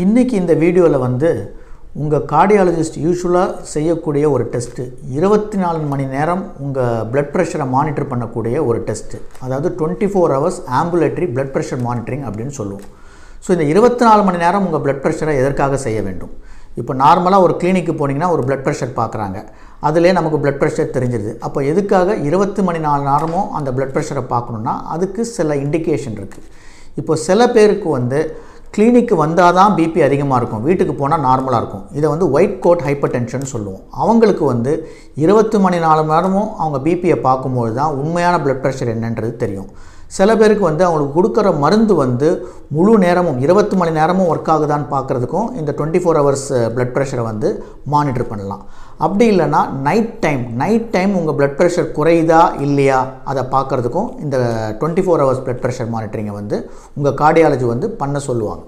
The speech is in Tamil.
இன்றைக்கி இந்த வீடியோவில் வந்து உங்கள் கார்டியாலஜிஸ்ட் யூஸ்வலாக செய்யக்கூடிய ஒரு டெஸ்ட்டு இருபத்தி நாலு மணி நேரம் உங்கள் பிளட் ப்ரெஷரை மானிட்டர் பண்ணக்கூடிய ஒரு டெஸ்ட்டு அதாவது twenty four hours ambulatory blood pressure monitoring அப்படின்னு சொல்லுவோம். ஸோ இந்த இருபத்தி நாலு மணி நேரம் உங்கள் பிளட் ப்ரெஷரை எதற்காக செய்ய வேண்டும்? இப்போ நார்மலாக ஒரு கிளினிக்கு போனீங்கன்னா ஒரு பிளட் ப்ரெஷர் பார்க்குறாங்க. அதிலே நமக்கு பிளட் ப்ரெஷர் தெரிஞ்சிருது. அப்போ எதுக்காக இருபத்தி மணி நாலு நேரமும் அந்த பிளட் ப்ரெஷரை பார்க்கணுன்னா அதுக்கு சில இண்டிகேஷன் இருக்குது இப்போ சில பேருக்கு வந்து கிளினிக்கு வந்தால் தான் பிபி அதிகமாக இருக்கும். வீட்டுக்கு போனால் நார்மலாக இருக்கும். இதை வந்து ஒயிட் கோட் ஹைப்பர் டென்ஷன் சொல்லுவோம். அவங்களுக்கு வந்து இருபத்து மணி நாலு நேரமும் அவங்க பிபியை பார்க்கும்போது தான் உண்மையான ப்ளட் ப்ரெஷர் என்னன்றது தெரியும். சில பேருக்கு வந்து அவங்களுக்கு கொடுக்குற மருந்து வந்து முழு நேரமும் இருபத்து மணி நேரமும் ஒர்க் ஆகுதான்னு பார்க்குறதுக்கும் இந்த டுவெண்ட்டி ஃபோர் ஹவர்ஸ் பிளட் ப்ரெஷரை வந்து மானிட்டர் பண்ணலாம். அப்படி இல்லைன்னா நைட் டைம் நைட் டைம் உங்கள் பிளட் ப்ரெஷர் குறையுதா இல்லையா? அதை பார்க்குறதுக்கும் இந்த twenty four hours blood pressure மானிட்டரிங்கை வந்து உங்கள் கார்டியாலஜி வந்து பண்ண சொல்லுவாங்க.